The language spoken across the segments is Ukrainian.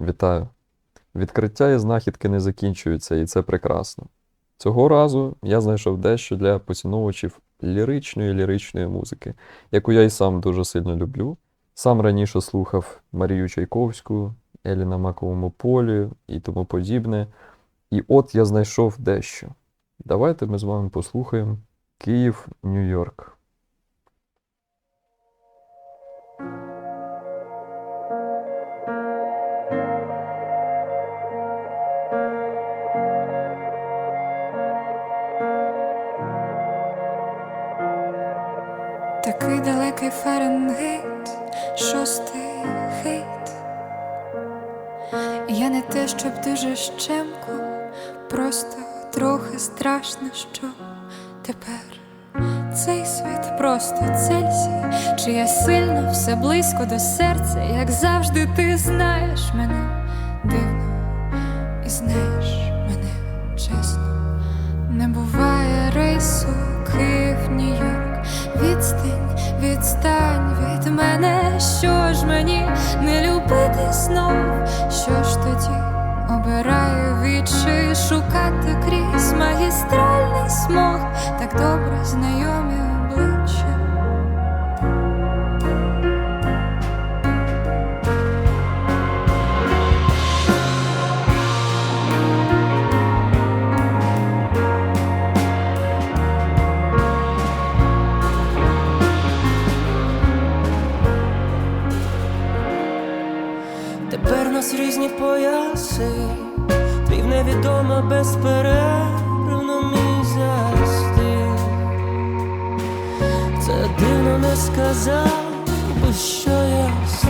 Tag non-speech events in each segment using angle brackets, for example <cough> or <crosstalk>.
Вітаю! Відкриття і знахідки не закінчуються, і це прекрасно. Цього разу я знайшов дещо для поціновувачів ліричної ліричної музики, яку я і сам дуже сильно люблю. Сам раніше слухав Марію Чайковську, Елі на Маковому полі і тому подібне. І от я знайшов дещо. Давайте ми з вами послухаємо Київ, Нью-Йорк. Такий далекий Фаренгейт, шостий хейт. Я не те, щоб дуже щемко, просто трохи страшно, що тепер цей світ просто Цельсій, чи я сильно все близько до серця, як завжди, ти знаєш мене дивно і знаєш мене чесно. Не буває рейсу Київ, Нью-Йорк, відстань, відстань від мене, що ж мені не любити знов, що ж тоді обираю? Вічі шукати різні пояси, твій невідома безперервно мій застиг. Це дивно не сказав, бо що я з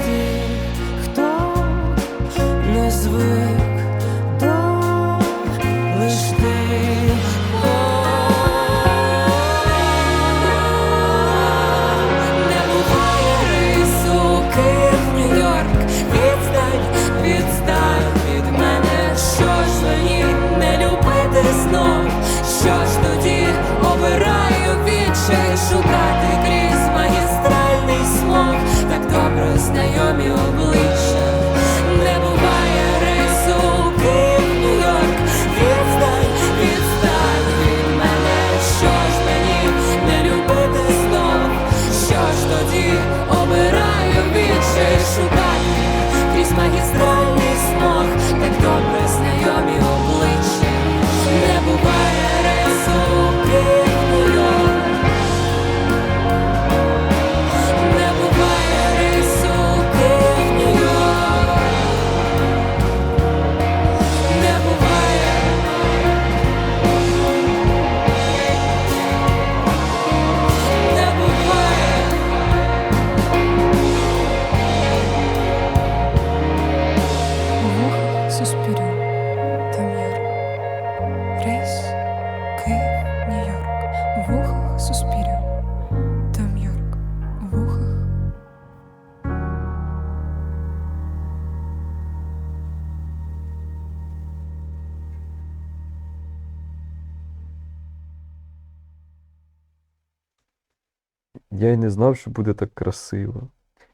Я й не знав, що буде так красиво.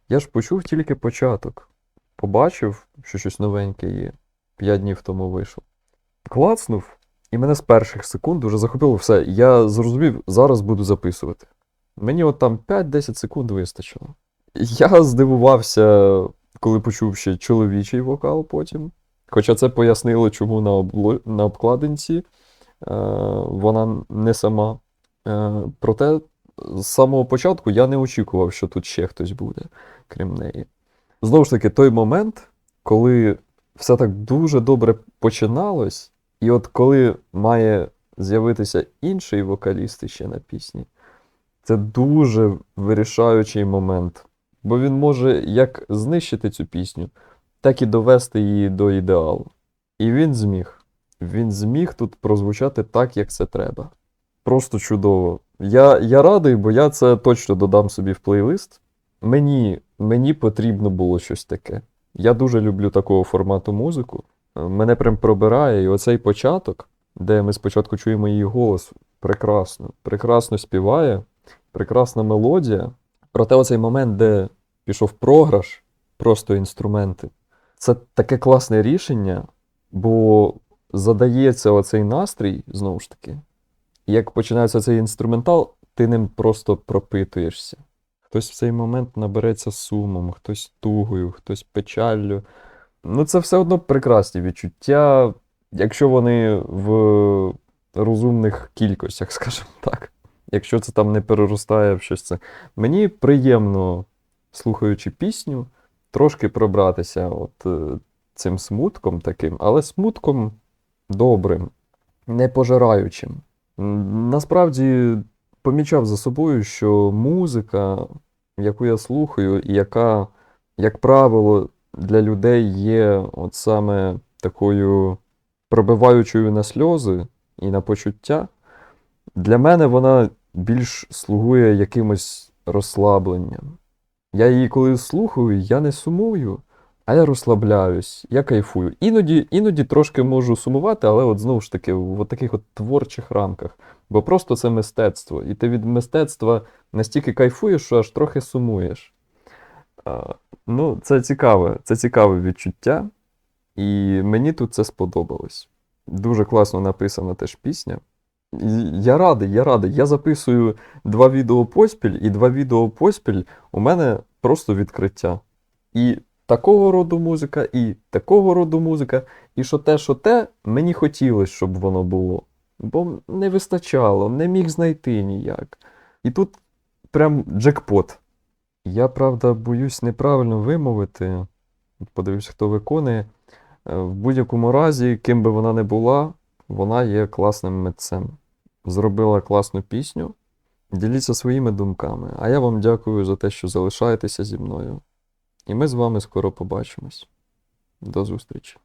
Я ж почув тільки початок. Побачив, що щось новеньке є. П'ять днів тому вийшов. Клацнув, і мене з перших секунд дуже захопило все. Я зрозумів, зараз буду записувати. Мені от там 5-10 секунд вистачило. Я здивувався, коли почув ще чоловічий вокал потім. Хоча це пояснило, чому на, обло... на обкладинці е, вона не сама. Е, проте з самого початку я не очікував, що тут ще хтось буде, крім неї. Знову ж таки, той момент, коли все так дуже добре починалось, і от коли має з'явитися інший вокаліст ще на пісні, це дуже вирішаючий момент. Бо він може як знищити цю пісню, так і довести її до ідеалу. І він зміг. Він зміг тут прозвучати так, як це треба. Просто чудово. Я, я радий, бо я це точно додам собі в плейлист. Мені, мені потрібно було щось таке. Я дуже люблю такого формату музику. Е, Мене прям пробирає, і оцей початок, де ми спочатку чуємо її голос, прекрасно, прекрасно співає, прекрасна мелодія. Проте оцей момент, де пішов програш, просто інструменти. це таке класне рішення, бо задається оцей настрій, знову ж таки. Як починається цей інструментал, ти ним просто пропитуєшся. Хтось в цей момент набереться сумом, хтось тугою, хтось печаллю. Ну, це все одно прекрасні відчуття, якщо вони в розумних кількостях, <laughs> скажімо так. Якщо це там не переростає в щось це. Мені приємно, слухаючи пісню, трошки пробратися от е, цим смутком таким, але смутком добрим, не пожираючим. Насправді помічав за собою, що музика, яку я слухаю, і яка, як правило, для людей є от саме такою пробиваючою на сльози і на почуття, для мене вона більш слугує якимось розслабленням. Я її коли слухаю, я не сумую, а я розслабляюсь, я кайфую. Іноді, іноді трошки можу сумувати, але от знову ж таки в таких от творчих рамках. Бо просто це мистецтво. І ти від мистецтва настільки кайфуєш, що аж трохи сумуєш. А, ну, це цікаве, це цікаве відчуття. І мені тут це сподобалось. Дуже класно написана теж пісня. Я радий, я радий. Я записую два відео поспіль, і два відео поспіль у мене просто відкриття. І такого роду музика, і такого роду музика, і що те, що те, мені хотілося, щоб воно було. Бо не вистачало, не міг знайти ніяк. І тут прям джекпот. Я, правда, боюсь неправильно вимовити. Подивлюсь, хто виконує. Е, В будь-якому разі, ким би вона не була, вона є класним митцем. Зробила класну пісню. Діліться своїми думками. А я вам дякую за те, що залишаєтеся зі мною. І ми з вами скоро побачимось. До зустрічі!